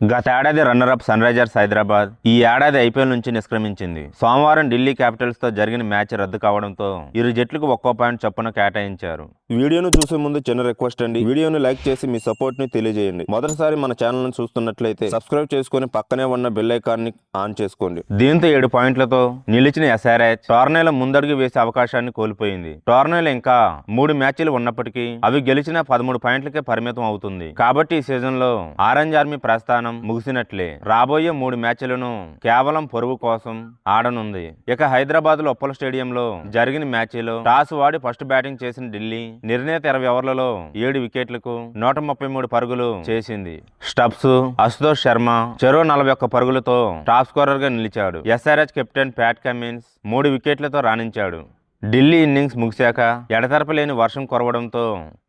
గత ఏడాది runner-up sun Risers Hyderabad ఈ ఏడాది ఐపీఎల్ నుంచి నిష్క్రమించింది. సోమవారం ఢిల్లీ క్యాపిటల్స్తో జరిగిన మ్యాచ్ రద్దు కావడంతో ఇరు జట్లకు ఒక్కో పాయింట్ చొప్పున కేటాయించారు. వీడియోను చూసే ముందు చిన్న రిక్వెస్ట్ అండి. వీడియోను లైక్ చేసి మీ సపోర్ట్ని తెలియజేయండి. మొదటిసారి మన ఛానల్ను చూస్తున్నట్లయితే సబ్స్క్రైబ్ చేసుకుని పక్కనే ఉన్న బెల్ ఐకాన్ని ఆన్ చేసుకోండి. దీంతో ఏడు పాయింట్లతో నిలిచిన ఎస్ఆర్హెచ్ టోర్నీలో ముందడుగు వేసే అవకాశాన్ని కోల్పోయింది. టోర్నీలో ఇంకా మూడు మ్యాచ్లు ఉన్నప్పటికీ అవి గెలిచిన పదమూడు పాయింట్లకే పరిమితం అవుతుంది. కాబట్టి ఈ సీజన్లో ఆరెంజ్ ఆర్మీ ప్రస్థానం ముగిసినట్లే. రాబోయే మూడు మ్యాచ్లను కేవలం పొరుగు కోసం ఆడనుంది. ఇక హైదరాబాద్లో ఉప్పల స్టేడియంలో జరిగిన మ్యాచ్లో టాస్ వాడి ఫస్ట్ బ్యాటింగ్ చేసిన ఢిల్లీ నిర్ణీత ఇరవై ఓవర్లలో ఏడు వికెట్లకు నూట ముప్పై మూడు పరుగులు చేసింది. స్టబ్స్ అశుతోష్ శర్మ చెరో నలభై ఒక్క పరుగులతో టాప్ స్కోరర్గా నిలిచాడు. ఎస్ఆర్ఎస్ కెప్టెన్ ప్యాట్ కమిన్స్ మూడు వికెట్లతో రాణించాడు. ఢిల్లీ ఇన్నింగ్స్ ముగిశాక ఎడతెరపలేని వర్షం కురవడంతో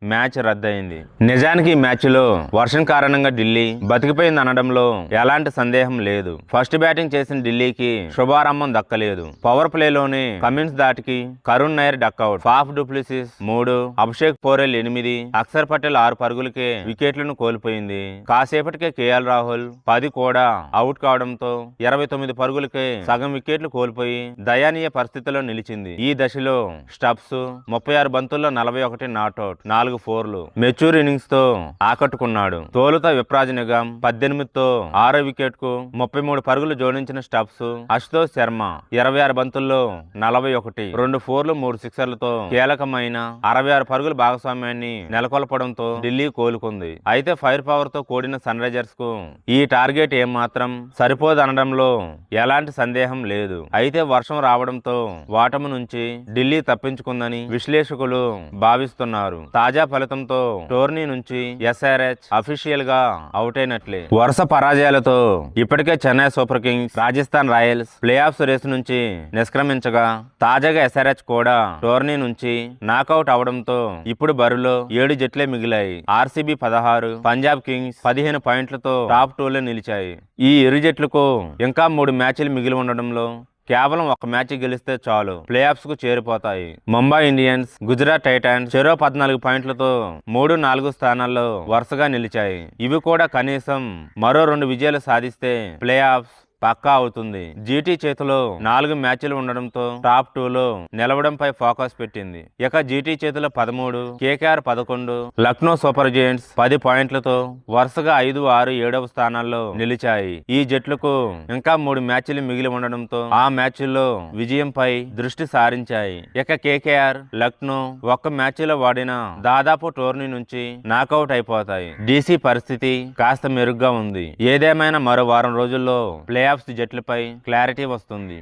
మ్యాచ్ రద్దయింది. నిజానికి ఈ మ్యాచ్లో వర్షం కారణంగా ఢిల్లీ బతికిపోయింది అనడంలో ఎలాంటి సందేహం లేదు. ఫస్ట్ బ్యాటింగ్ చేసిన ఢిల్లీకి శుభారంభం దక్కలేదు. పవర్ ప్లేలోని కమిన్స్ దాటికి Karun Nair duck out. Faf du Plessis మూడు అభిషేక్ పోరెల్ ఎనిమిది అక్షర్ పటేల్ ఆరు పరుగులకే వికెట్లను కోల్పోయింది. కాసేపటికే కేఎల్ రాహుల్ పది కూడా అవుట్ కావడంతో ఇరవై తొమ్మిది పరుగులకే సగం వికెట్లు కోల్పోయి దయానీయ పరిస్థితిలో నిలిచింది. ఈ దశ దశలో స్టబ్స్ ముప్పై ఆరు బంతుల్లో నలభై ఒకటి నాట్అవుట్ నాలుగు ఫోర్లు. మెచ్యూర్ ఇన్నింగ్స్తో ఆకట్టుకున్నాడు. తోలుత విప్రాజ్ నిగమ్ పద్దెనిమిదితో ఆరో వికెట్కు ముప్పై మూడు పరుగులు జోడించిన స్టబ్స్ అశుతోష్ శర్మ ఇరవై ఆరు బంతుల్లో నలభై ఒకటి రెండు ఫోర్లు మూడు సిక్సర్లతో కీలకమైన అరవై ఆరు పరుగుల భాగస్వామ్యాన్ని నెలకొల్పడంతో ఢిల్లీ కోలుకుంది. అయితే ఫైర్ పవర్తో కూడిన సన్ రైజర్స్కు ఈ టార్గెట్ ఏమాత్రం సరిపోదనడంలో ఎలాంటి సందేహం లేదు. అయితే వర్షం రావడంతో వాటము నుంచి ఢిల్లీ తప్పించుకుందని విశ్లేషకులు భావిస్తున్నారు. తాజా ఫలితంతో టోర్నీ నుంచి ఎస్ఆర్హెచ్ అఫీషియల్గా అవుట్ అయినట్లే. వరుస పరాజయాలతో ఇప్పటికే Chennai super kings Rajasthan royals play offs race నుంచి నిష్క్రమించగా తాజాగా ఎస్ఆర్హెచ్ కూడా టోర్నీ నుంచి నాకౌట్ అవడంతో ఇప్పుడు బరిలో ఏడు జట్లే మిగిలాయి. ఆర్సీబీ పదహారు పంజాబ్ కింగ్స్ పదిహేను పాయింట్లతో టాప్ టూలో నిలిచాయి. ఈ ఇరు జట్లకు ఇంకా మూడు మ్యాచ్లు మిగిలి ఉండడంలో కేవలం ఒక మ్యాచ్ గెలిస్తే చాలు. ప్లే ఆఫ్స్కు చేరిపోతాయి. ముంబై ఇండియన్స్ గుజరాత్ టైటాన్స్ చెరో పద్నాలుగు పాయింట్లతో మూడు నాలుగు స్థానాల్లో వరుసగా నిలిచాయి. ఇవి కూడా కనీసం మరో రెండు విజయాలు సాధిస్తే ప్లే ఆఫ్స్ పక్కా అవుతుంది. జీటీ చేతిలో నాలుగు మ్యాచ్లు ఉండడంతో టాప్ టూలో నిలవడంపై ఫోకస్ పెట్టింది. ఇక జీటీ చేతిలో పదమూడు కేకేఆర్ పదకొండు లక్నో సూపర్ జెయింట్స్ పది పాయింట్లతో వరుసగా ఐదు ఆరు ఏడవ స్థానాల్లో నిలిచాయి. ఈ జట్లకు ఇంకా మూడు మ్యాచ్లు మిగిలి ఉండడంతో ఆ మ్యాచ్ల్లో విజయంపై దృష్టి సారించాయి. ఇక కేకేఆర్ లక్నో ఒక్క మ్యాచ్లో వాడిన దాదాపు టోర్నీ నుంచి నాకౌట్ అయిపోతాయి. డీసీ పరిస్థితి కాస్త మెరుగ్గా ఉంది. ఏదేమైనా మరో వారం రోజుల్లో ప్లే క్యాప్స్ జట్లపై క్లారిటీ వస్తుంది.